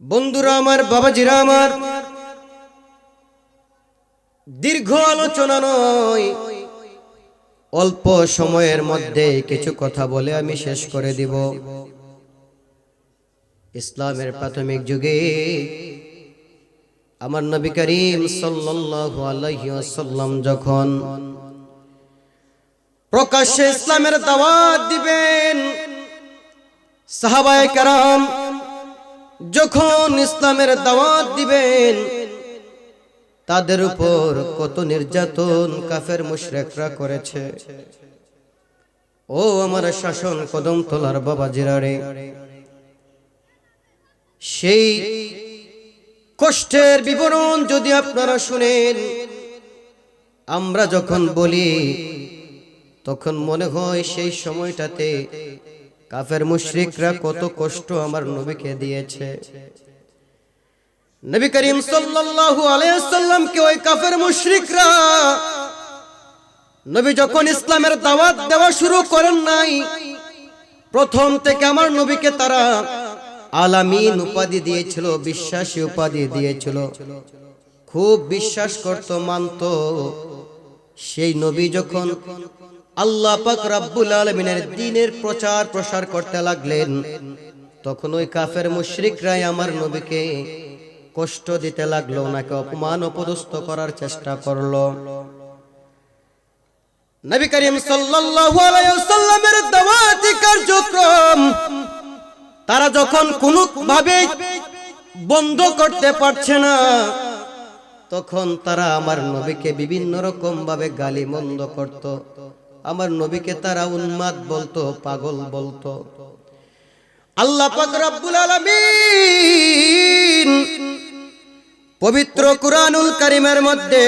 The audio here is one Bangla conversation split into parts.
বন্ধুরা আমার, বাবাজিরা আমার, দীর্ঘ আলোচনা নয়। অল্প সময়ের মধ্যে কিছু কথা বলে আমি শেষ করে দিব। ইসলামের প্রাথমিক যুগে আমার নবী করিম আলাইহি যখন প্রকাশ্যে ইসলামের দাওয়াত দিবেন, সাহাবায়ে কারাম যখন ইসলামের দাওয়াত দিবেন, তাদের উপর কত নির্যাতন কাফের মুশরেকরা করেছে। ও আমার শাসন কদম তোলার বাবা জিরারে সেই কষ্টের বিবরণ যদি আপনারা শুনেন, আমরা যখন বলি, তখন মনে হয় সেই সময়টাতে কাফের মুশরিকরা কত কষ্ট আমার নবীকে দিয়েছে। নবী করিম সাল্লাল্লাহু আলাইহি সাল্লামকে ওই কাফের মুশরিকরা নবী যখন ইসলামের দাওয়াত দেওয়া শুরু করেন নাই, প্রথম থেকে আমার নবীকে তারা আলামিন উপাধি দিয়েছিল, বিশ্বাসী উপাধি দিয়েছিল। খুব বিশ্বাস করত, মানত। সেই নবী যখন আল্লাহ পাক রাব্বুল আলামিনের দ্বীনের প্রচার প্রসার করতে লাগলেন। তখন ওই কাফের মুশরিকরাই আমার নবীকে কষ্ট দিতে লাগল, ওনাকে অপমান অপদস্থ করার চেষ্টা করল। নবী করিম সাল্লাল্লাহু আলাইহি ওয়াসাল্লামের দাওয়াতি কার্যক্রম তারা যখন কোনো ভাবে বন্ধ করতে পারছে না, তখন তারা আমার নবীকে বিভিন্ন রকম ভাবে গালি মন্দ করত। আমার নবীকে তারা উন্মাদ বলতো, পাগল বলতো। আল্লাহ পবিত্র কুরআনুল কারীমের মধ্যে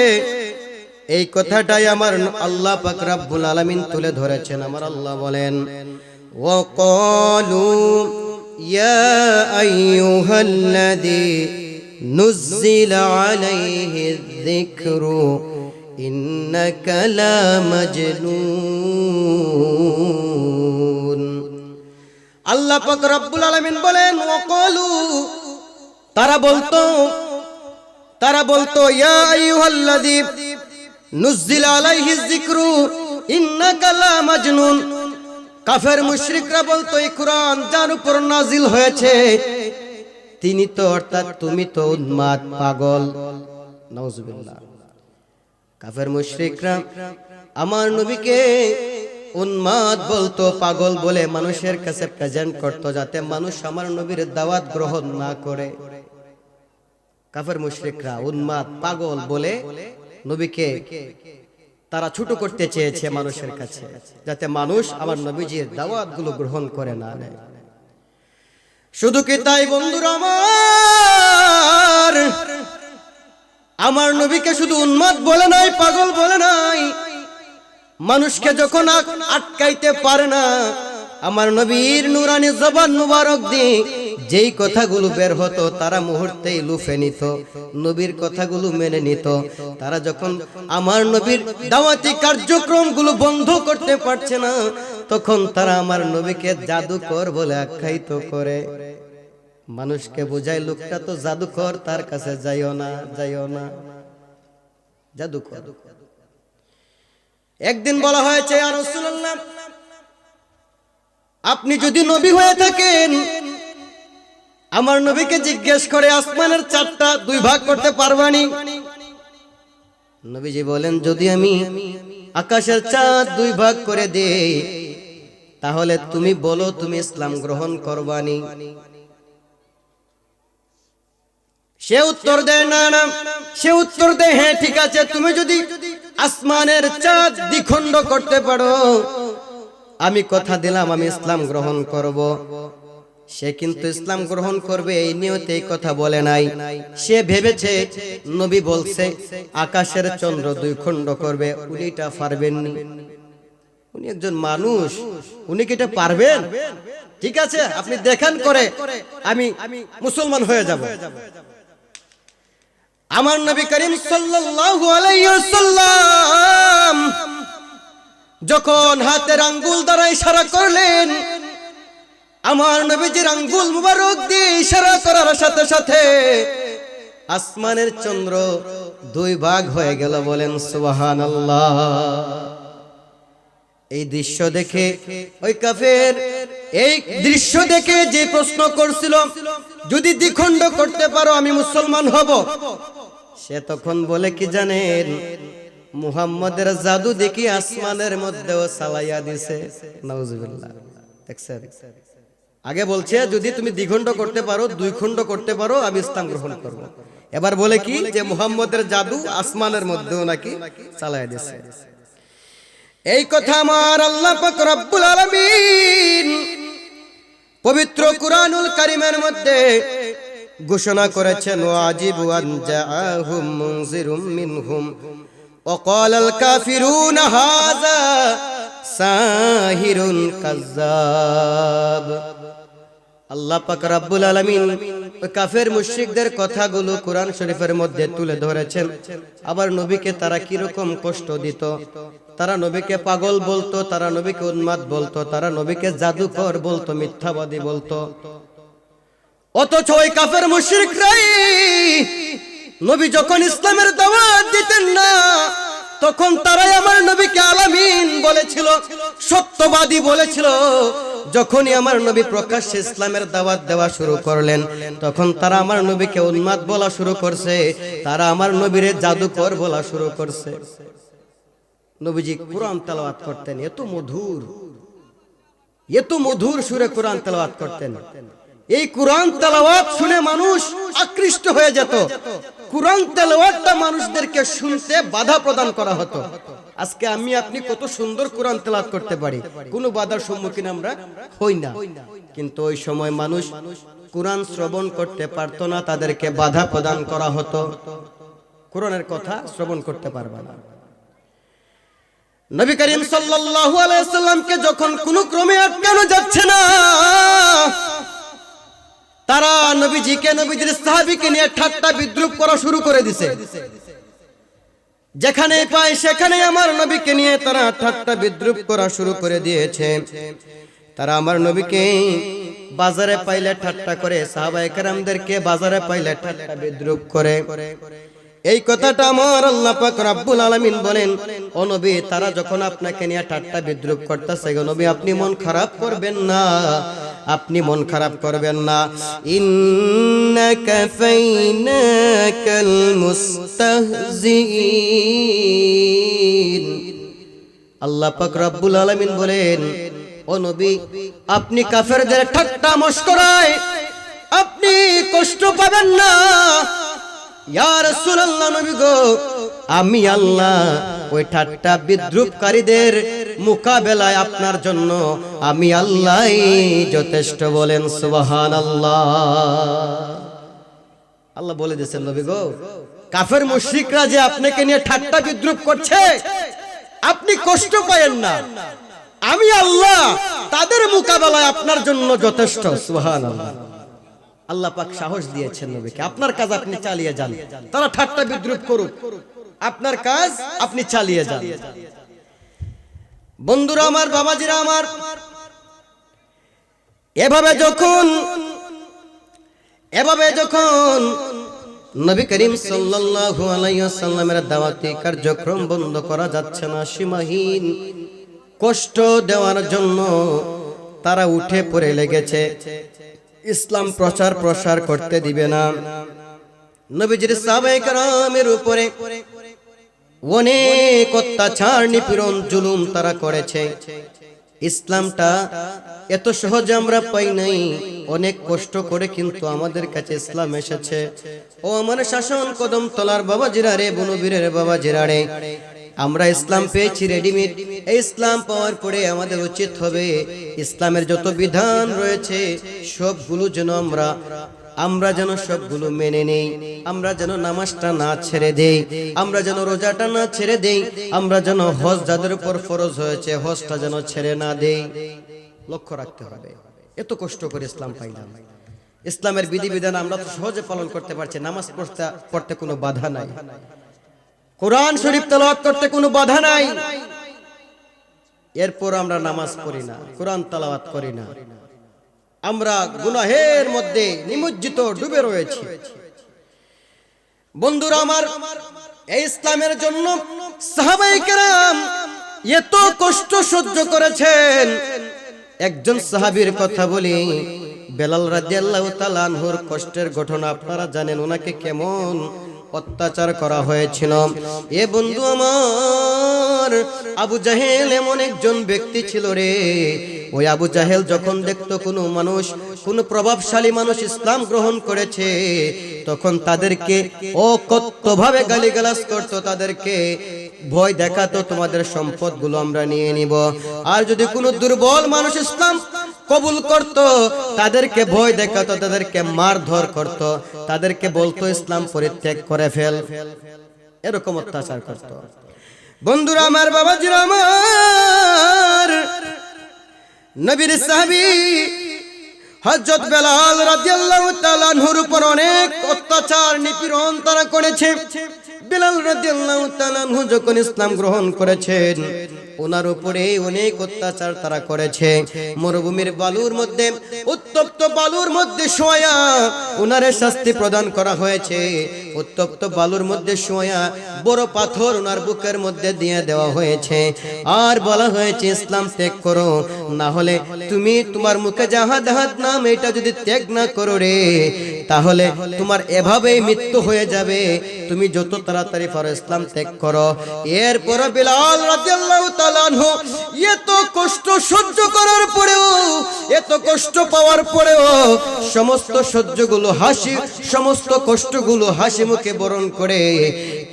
এই কথাটাই আমার আল্লাহ পাক রব্বুল আলামিন তুলে ধরেছেন। আমার আল্লাহ বলেন, ওয়াকালু ইয়া আইয়ুহাল্লাযী নুজ্জিলা আলাইহি যিকরু ইন্নাকা লা মাজনুন আল্লাহ পাক রব্বুল আলামিন বলেন, ওয়াকালু, তারা বলতো তারা বলতো, ইয়া আইয়ুহাল্লাযী, নুজ্জিলা আলাইহি যিকরু, ইন্নাকা লা কাফের মুশরিকরা বলতো, এই কোরআন যার উপর নাজিল হয়েছে, তিনি তো অর্থাৎ তুমি তো উন্মাদ পাগল। নাউজুবিল্লাহ। কাফের মুশরিকরা আমার নবীকে উন্মাদ বলতো, পাগল বলে মানুষের কাছে প্রেজেন্ট করতো যাতে মানুষ আমার নবীর দাওয়াত গ্রহণ না করে। কাফের মুশরিকরা উন্মাদ, পাগল বলে নবীকে তারা ছোট করতে চেয়েছে মানুষের কাছে, যাতে মানুষ আমার নবীজির দাওয়াতগুলো গ্রহণ করে না নেয়। শুধু কি তাই বন্ধুরা আমার? আমার নবীকে শুধু উন্মাদ বলে নাই, পাগল বলে নাই। মানুষকে যখন আটকাইতে পারে না, আমার নবীর নুরানি জবান মুবারক দিয়ে যেই কথাগুলো বের হতো, তারা মুহূর্তেই লুফে নিত, নবীর কথাগুলো মেনে নিত। তারা যখন আমার নবীর দাওয়াতি কার্যক্রমগুলো বন্ধ করতে পারছে না, তখন তারা আমার নবীকে জাদুকর বলে আখ্যায়িত করে। মানুষকে বোঝায়, লোকটা তো জাদুকর, তার কাছে যাইও না যাইও না। জাদুকর। একদিন বলা হয়েছে আর আপনি যদি নবী হয়ে থাকেন, আমার নবীকে জিজ্ঞেস করে আসমানের চারটা দুই ভাগ করতে পারবানি? নবীজি বলেন, যদি আমি আকাশের চাঁদ দুই ভাগ করে দেই, তাহলে তুমি বলো তুমি ইসলাম গ্রহণ করবানি। সে উত্তর দেয় না না। সে উত্তর দেয় হ্যাঁ ঠিক আছে, তুমি যদি আসমানের চাঁদ দ্বিখণ্ড করতে পারো, আমি কথা দিলাম, আমি ইসলাম গ্রহণ করব। সে কিন্তু ইসলাম গ্রহণ করবে, এই নিয়তে কথা বলে নাই। সে ভেবেছে, নবী বলছে, আকাশের চন্দ্র দুই খণ্ড করবে উনি এটা পারবেননি উনি একজন মানুষ, উনি কি এটা পারবেন? ঠিক আছে, আপনি দেখান করে, আমি মুসলমান হয়ে যাব। আমার নবী করিম ওয়াসাল্লাম যখন হাতের আঙ্গুল দ্বারা ইশারা করলেন, আমার নবীজির আঙ্গুল মুবারক দিয়ে ইশারা করার সাথে সাথে আসমানের চন্দ্র দুই ভাগ হয়ে গেল বলেন সুবাহান এই দৃশ্য দেখে ওই কাফের, এই দৃশ্য দেখে যে প্রশ্ন করছিল, যদি দ্বিখণ্ড করতে পারো, আমি মুসলমান হব। সে তখন বলে কি জানেন, মুহাম্মদের জাদু দেখি আসমানের মধ্যেও সালাইয়া দিছে। আগে বলছে, যদি তুমি দ্বিখণ্ড করতে পারো দুই খণ্ড করতে পারো, আমি ইসলাম গ্রহণ করব। এবার বলে কি, যে মুহাম্মদের জাদু আসমানের মধ্যেও নাকি চালাইয়া দিছে। এই কথা আমার আল্লাহ পাক রব্বুল আলামিন পবিত্র কুরআনুল কারীমের মধ্যে ঘোষণা করেছেন ওয়াজিবু আন জাআহুম মুনজিরুম মিনহুম وقال الكافرون هذا ساحر كذاب আল্লাহ পাক রব্বুল আলামিন ওই কাফের মুশরিকদের কথাগুলো কোরআন শরীফের মধ্যে তুলে ধরেছেন আবার নবীকে তারা কি রকম কষ্ট দিত তারা নবীকে পাগল বলতো তারা নবীকে উন্মাদ বলতো তারা নবীকে জাদুকর বলতো মিথ্যাবাদী বলতো অথচ ওই কাফের মুশরিকরাই নবী যখন ইসলামের দাওয়াত দিতেন না, তখন তারাই আমার নবীকে আলামিন বলেছিল, সত্যবাদী বলেছিল। যখনই আমার নবী প্রকাশ্যে ইসলামের দাওয়াত দেওয়া শুরু করলেন, তখন তারা আমার নবীকে উন্মাদ বলা শুরু করছে, তারা আমার নবীরে জাদুকর বলা শুরু করছে। নবীজি কোরআন তেলাওয়াত করতেন, এত মধুর এত মধুর সুরে কোরআন তেলাওয়াত করতেন। এই কোরআন তেলাওয়াত শুনে মানুষ আকৃষ্ট হয়ে যেত। কোরআন তেলাওয়াতটা মানুষদেরকে শুনতে বাধা প্রদান করা হতো। আজকে আমি আপনি কত সুন্দর কোরআন তেলাওয়াত করতে পারি। কোনো বাধার সম্মুখীন আমরা হই না। কিন্তু ওই সময় মানুষ কোরআন শ্রবণ করতে পারতো না, তাদেরকে বাধা প্রদান করা হতো। কোরআনের কথা শ্রবণ করতে পারবে না। নবী করিম সাল্লাল্লাহু আলাইহি সাল্লামকে যখন কোনো ক্রমে আটকানো যাচ্ছে না তারা নবীজিকে নবীজির সাহাবিকে নিয়ে ঠাট্টা বিদ্রুপ করা শুরু করে দিছে। যেখানে পায় সেখানে আমার নবীকে নিয়ে তারা ঠাট্টা বিদ্রুপ করা শুরু করে দিয়েছে। তারা আমার নবীকে বাজারে পাইলে ঠাট্টা করে, সাহাবায়ে কেরামদেরকে বাজারে পাইলে ঠাট্টা বিদ্রুপ করে। এই কথাটা আমার আল্লাহ পাক রব্বুল আলামিন বলেন। ও নবী, তারা যখন আপনাকে নিয়ে ঠাট্টা বিদ্রুপ করতেছে, গো নবী, আপনি মন খারাপ করবেন না। আপনি মন খারাপ করবেন না। ইন্নাকা ফাইনাকাল মুস্তাহজিন। আল্লাহ পাক রব্বুল আলামিন বলেন, ও নবী, আপনি কাফেরদের ঠাট্টা মস্করায় আপনি কষ্ট পাবেন না। আমি আল্লাহ ওই ঠাট্টা বিদ্রুপকারীদের মোকাবেলায় আপনার জন্য আমি আল্লাহই যথেষ্ট বলেন, সুবহানাল্লাহ। আল্লাহ আল্লাহ বলে দিয়েছেন, নবী গো, কাফের মুশরিকরা যে আপনাকে নিয়ে ঠাট্টা বিদ্রুপ করছে, আপনি কষ্ট পায়েন না। আমি আল্লাহ তাদের মোকাবেলায় আপনার জন্য যথেষ্ট, সুবহানাল্লাহ। আল্লাহ পাক সাহস দিয়েছেন নবীকে। আপনার কাজ আপনি চালিয়ে যান। তারা ঠাট্টা বিদ্রুপ করুক। আপনার কাজ আপনি চালিয়ে যান। বন্ধুরা আমার বাবাজিরা আমার এভাবে যখন এভাবে যখন নবী করিম সাল্লাল্লাহু আলাইহি ওয়াসাল্লামের দাওয়াতি কার্যক্রম বন্ধ করা যাচ্ছে না সীমাহীন। কষ্ট দেওয়ার জন্য তারা উঠে পড়ে লেগেছে। ইসলাম প্রচার প্রসার করতে দিবে না। নবীজির সাহাবায়ে কেরামের উপরে অনেক অত্যাচার, নিপীড়ন, জুলুম তারা করেছে। ইসলামটা এত সহজে আমরা পাই নাই। অনেক কষ্ট করে কিন্তু আমাদের কাছে ইসলাম এসেছে। ও আমার শাসন কদম তলার বাবা জিরারে বনবীরের বাবা জিরারে আমরা ইসলাম পেয়েছি রেডিমেড এই ইসলাম পাওয়ার পরে আমাদের উচিত হবে ইসলামের যত বিধান রয়েছে, সবগুলো যেন আমরা আমরা যেন সবগুলো মেনে নেই, আমরা যেন নামাজটা না ছেড়ে দেই, আমরা যেন রোজাটা না ছেড়ে দেই, আমরা যেন হজ যাদের উপর ফরজ হয়েছে, হজটা যেন ছেড়ে না দেই। লক্ষ্য রাখতে হবে। এত কষ্ট করে ইসলাম পাইলাম। ইসলামের বিধিবিধান আমরা তো সহজে পালন করতে পারছি, নামাজ পড়তে পড়তে কোনো বাধা নাই। কোরআন শরীফ তেলাওয়াত করতে কোনো বাধা নাই। এরপর আমরা নামাজ পড়ি না, কোরআন তেলাওয়াত করি না। আমরা গুনাহের মধ্যে নিমজ্জিত ডুবে রয়েছি। বন্ধুরা আমার, এই ইসলামের জন্য সাহাবাই কেরাম এত কষ্ট সহ্য করেছেন। একজন সাহাবীর কথা বলি, বেলাল রাদিয়াল্লাহু তাআলা আনহুর কষ্টের ঘটনা আপনারা জানেন, ওনাকে কেমন অত্যাচার করা হয়েছিল। এ বন্ধু আমার, আবু জাহেল এমন একজন ব্যক্তি ছিল রে। ওই আবু জাহেল যখন দেখতো কোনো মানুষ, কোনো প্রভাবশালী মানুষ ইসলাম গ্রহণ করেছে, তখন তাদেরকে অকথ্যভাবে গালিগালাজ করতো, তাদেরকে ভয় দেখাতো, তোমাদের সম্পদগুলো আমরা নিয়ে নিব। আর যদি কোনো দুর্বল মানুষ ইসলাম কবুল করত, তাদেরকে ভয় দেখাতো, তাদেরকে মারধর করত, তাদেরকে বলতো, ইসলাম পরিত্যাগ করে ফেল। এরকম অত্যাচার করত। বন্ধুরা আমার বাবাজিরা আমার নবীর সাহাবি হযরত বেলাল রাদিয়াল্লাহু তাআলা আনহুর উপর অনেক অত্যাচার নিপীড়ন তারা করেছে। বেলাল রাদিয়াল্লাহু তাআলা যখন ইসলাম গ্রহণ করেছেন ওনার উপরে অনেক অত্যাচার তারা করেছে। মরুভূমির বালুর মধ্যে, উত্তপ্ত বালুর মধ্যে শোয়া ওনারে শাস্তি প্রদান করা হয়েছে। উত্তপ্ত বালুর মধ্যে শোয়া বড় পাথর ওনার বুকের মধ্যে দিয়ে দেওয়া হয়েছে। আর বলা হয়েছে, ইসলাম ত্যাগ করো, না হলে তুমি তোমার মুখে জাহাদ হাত নাম এটা যদি ত্যাগ না করো রে, তাহলে তোমার এভাবেই মৃত্যু হয়ে যাবে। তুমি যত তাড়াতাড়ি পারো ইসলাম ত্যাগ করো। এরপর বিলাল রাদিয়াল্লাহু তাআলা আনহু এত কষ্ট সহ্য করার পরেও এত কষ্ট পাওয়ার পরেও সমস্ত সহ্যগুলো হাসি, সমস্ত কষ্টগুলো হাসি মুখে বরণ করে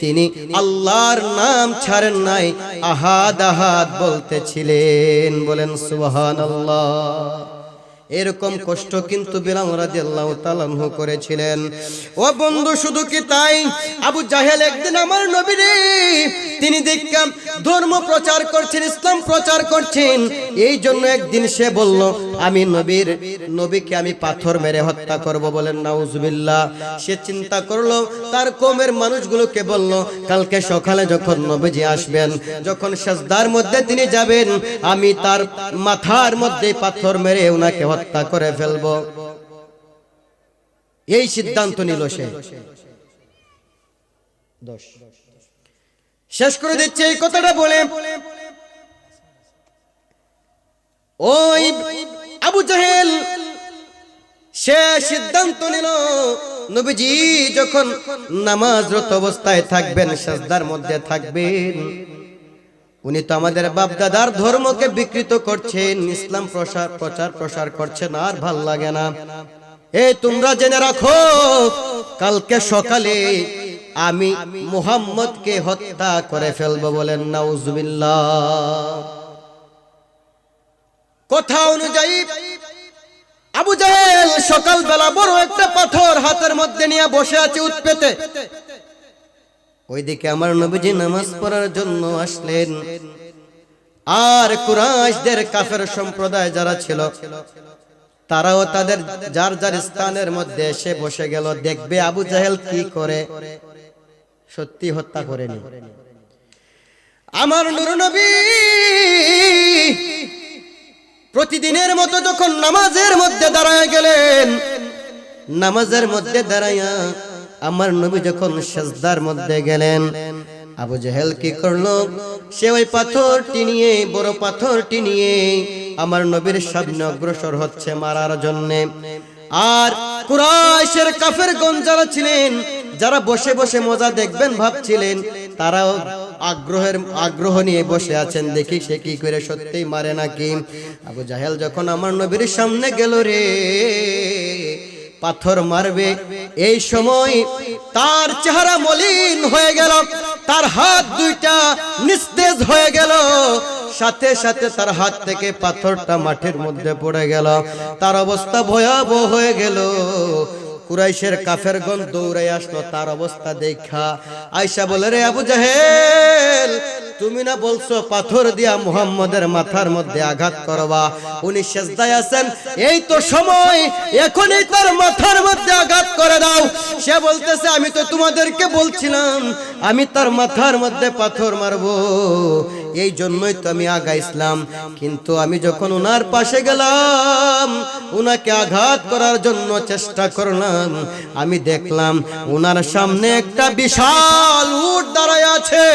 তিনি আল্লাহর নাম ছাড়েন নাই, আহাদ আহাদ বলতেছিলেন, বলেন সুবহানাল্লাহ। এরকম কষ্ট কিন্তু বিলাল রাদিয়াল্লাহু তাআলা করেছিলেন। ও বন্ধু শুধু কি তাই? আবু জাহেল একদিন আমার নবীরে তিনি দেখলাম ধর্ম প্রচার করছেন ইসলাম প্রচার করছেন। এই জন্য একদিন সে বলল আমি নবীর নবীকে আমি পাথর মেরে হত্যা করব বলেন নাউজুবিল্লাহ। সে চিন্তা করল তার কমের মানুষগুলোকে বলল কালকে সকালে যখন নবীজি আসবেন যখন সাজদার মধ্যে তিনি যাবেন আমি তার মাথার মধ্যে পাথর মেরে ওনাকে হত্যা করে ফেলব। এই সিদ্ধান্ত নিল সে। শেষ করে দিচ্ছে এই কথাটা বলে। ওই আবু জাহেল, সে সিদ্ধান্ত নিল, নবীজি যখন নামাজরত অবস্থায় থাকবেন, সাজদার মধ্যে থাকবেন। উনি তো আমাদের বাপ দাদার ধর্মকে বিকৃত করছেন, ইসলাম প্রসার, প্রচার প্রসার করছেন আর ভালো লাগে না। এ, তোমরা জেনে রাখো, কালকে সকালে আমি মুহাম্মদকে হত্যা করে ফেলব বলেন, নাউজুবিল্লাহ। কথা অনুযায়ী, আবু জাহেল সকালবেলা বড় একটা পাথর হাতের মধ্যে নিয়ে বসে আছে উৎপেতে। ওইদিকে আমার নবীজি নামাজ পড়ার জন্য আসলেন। আর কুরাইশদের কাফের সম্প্রদায় যারা ছিল, তারাও তাদের যার যার স্থানের মধ্যে এসে বসে গেল, দেখবে আবু জাহেল কি করে? সত্যি হত্যা করেনি। আমার নুর নবী প্রতিদিনের মতো যখন নামাজের মধ্যে দাঁড়ায় গেলেন, নামাজের মধ্যে দাঁড়াইয়া আমার নবী যখন সেজদার মধ্যে গেলেন, আবু জেহেল কি করল? সে ওই পাথরটি নিয়ে, বড় পাথরটি নিয়ে আমার নবীর সামনে অগ্রসর হচ্ছে মারার জন্যে। আর কুরাইশের কাফের গন যারা ছিলেন, যারা বসে বসে মজা দেখবেন ভাবছিলেন, তারাও আগ্রহের, আগ্রহ নিয়ে বসে আছেন, দেখি সে কি করে সত্যিই মারে নাকি? আবু জাহেল যখন আমার নবীর সামনে গেল রে পাথর মারবে। এই সময় তার চেহারা মলিন হয়ে গেল। তার হাত দুইটা নিস্তেজ হয়ে গেল। সাথে সাথে তার হাত থেকে পাথরটা মাঠের মধ্যে পড়ে গেল। তার অবস্থা ভয়াবহ হয়ে গেল। কুরাইশের কাফের গন দৌড়ে আসলো, তার অবস্থা দেখা। আয়সা বলে, রে আবু জাহেল, তুমি না বলছো পাথর দিয়া মুহাম্মদের মাথার মধ্যে আঘাত করবা? উনি সেজদায় আছেন। এই তো সময়, এখনই তার মাথার মধ্যে আঘাত করে দাও। সে বলতেছে, আমি তো তোমাদেরকে বলছিলাম, আমি তার মাথার মধ্যে পাথর মারবো। এই জন্যই তো আমি আগাইছিলাম কিন্তু আমি যখন ওনার পাশে গেলাম ওনাকে আঘাত করার জন্য চেষ্টা করলাম, আমি দেখলাম ওনার সামনে একটা বিশাল উট দাঁড়ায় আছে।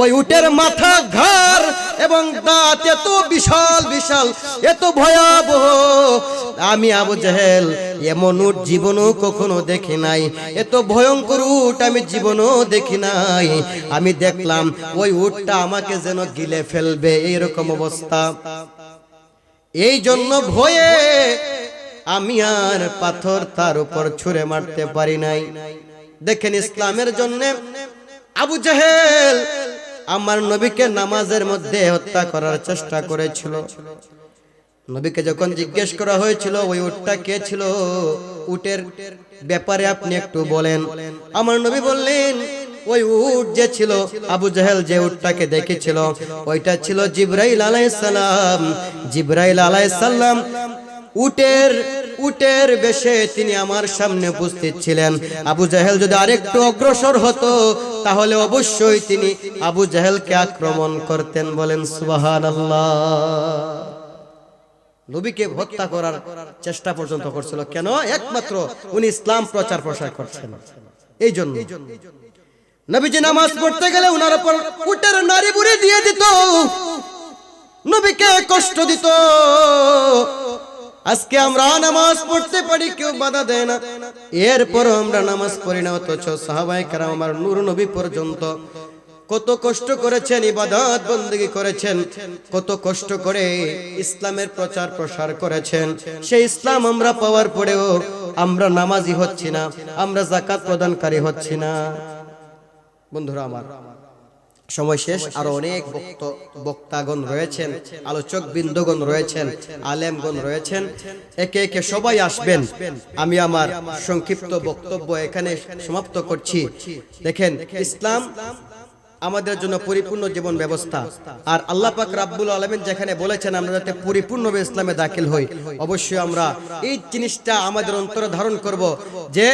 ওই উটের মাথা ঘাড় এবং দাঁত এত বিশাল বিশাল, এত ভয়াবহ। আমি আবু জাহেল, এমন উট জীবনও কখনো দেখি নাই। এত ভয়ঙ্কর উট আমি জীবনও দেখি নাই। আমি দেখলাম ওই উটটা আমাকে যেন গিলে ফেলবে এইরকম অবস্থা। এই জন্য ভয়ে আমি আর পাথর তার উপর ছুঁড়ে মারতে পারি নাই। দেখেন ইসলামের জন্য আবু জাহেল আমার নবীকে নামাজের মধ্যে হত্যা করার চেষ্টা করেছিল। নবীকে যখন জিজ্ঞেস করা হয়েছিল, ওই উটটা কে ছিল? উটের ব্যাপারে আপনি একটু বলেন। আমার নবী বললেন ওই উট যে ছিল, আবু জাহেল যে উটটাকে দেখেছিল, ওইটা ছিল জিব্রাইল আলাইসালাম জিব্রাইল আলাইসাল্লাম উটের উটের বেশে তিনি আমার সামনে উপস্থিত ছিলেন। আবু জাহেল যদি আরেকটু অগ্রসর হতো, তাহলে অবশ্যই তিনি আবু জাহেলকে আক্রমণ করতেন বলেন, সুবহানাল্লাহ। নবীকে হত্যা করার চেষ্টা পর্যন্ত করছিল। কেন? একমাত্র উনি ইসলাম প্রচার প্রসার করছেন। এই জন্য। নবীজি নামাজ পড়তে গেলে উনার উপর উটের নারী বুড়ি দিয়ে দিত। নবীকে কষ্ট দিত। আজকে আমরা নামাজ পড়তে পারি, কেউ বাধা দেয় না। এরপর আমরা নামাজ পড়ি না, অথচ সাহাবাই আমার নূর নবী পর্যন্ত কত কষ্ট করেছেন, ইবাদত বন্দী করেছেন, কত কষ্ট করে ইসলামের প্রচার প্রসার করেছেন। সেই ইসলাম আমরা পাওয়ার পরেও আমরা নামাজি হচ্ছি না, আমরা জাকাত প্রদানকারী হচ্ছি না। বন্ধুরা আমার, সময় শেষ, আরও অনেক বক্ত বক্তাগণ রয়েছেন আলোচক বৃন্দগণ রয়েছেন, আলেমগণ রয়েছেন, একে একে সবাই আসবেন। আমি আমার সংক্ষিপ্ত বক্তব্য এখানে সমাপ্ত করছি। দেখেন, ইসলাম আমাদের জন্য পরিপূর্ণ জীবন ব্যবস্থা। আর আল্লাহ পাক রাব্বুল আলমিন যেখানে বলেছেন, আমরা যাতে পরিপূর্ণভাবে ইসলামে দাখিল হই, অবশ্যই আমরা এই জিনিসটা আমাদের অন্তরে ধারণ করব যে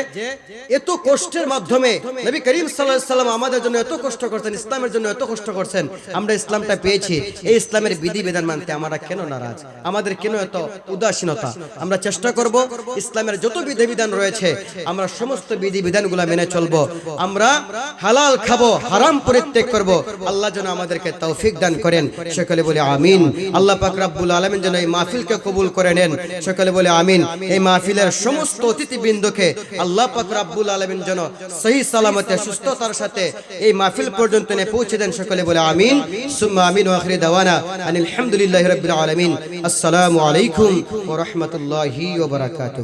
এত কষ্টের মাধ্যমে নবী করিম সাল্লাম আমাদের জন্য এত কষ্ট করছেন, ইসলামের জন্য এত কষ্ট করছেন, আমরা ইসলামটা পেয়েছি। এই ইসলামের বিধি বিধান মানতে আমরা কেন নারাজ? আমাদের কেন এত উদাসীনতা? আমরা চেষ্টা করব ইসলামের যত বিধি বিধান রয়েছে, আমরা সমস্ত বিধি বিধানগুলো মেনে চলবো। আমরা হালাল খাব, হারাম পরিত্যাগ করব, আল্লাহ যেন আমাদেরকে তৌফিক দান করেন। সকলে বলে আমিন। আল্লাহ পাক রাব্বুল আলামিন যেন এই মাহফিলকে কবুল করে নেন। সকলে বলে আমিন। এই মাহফিলের সমস্ত অতিথিবৃন্দকে আল্লাহ পাক রাব্বুল আলামিন যেন সহি সালামতে, সুস্থতার সাথে এই মাহফিল পর্যন্ত এনে পৌঁছে দেন। সকলে বলে আমিন। সুম্মা আমিন ওয়া আখিরি দাওয়ানা আনিল হামদুলিল্লাহি রাব্বিল আলামিন। আসসালামু আলাইকুম ওয়া রাহমাতুল্লাহি ওয়া বারাকাতুহু।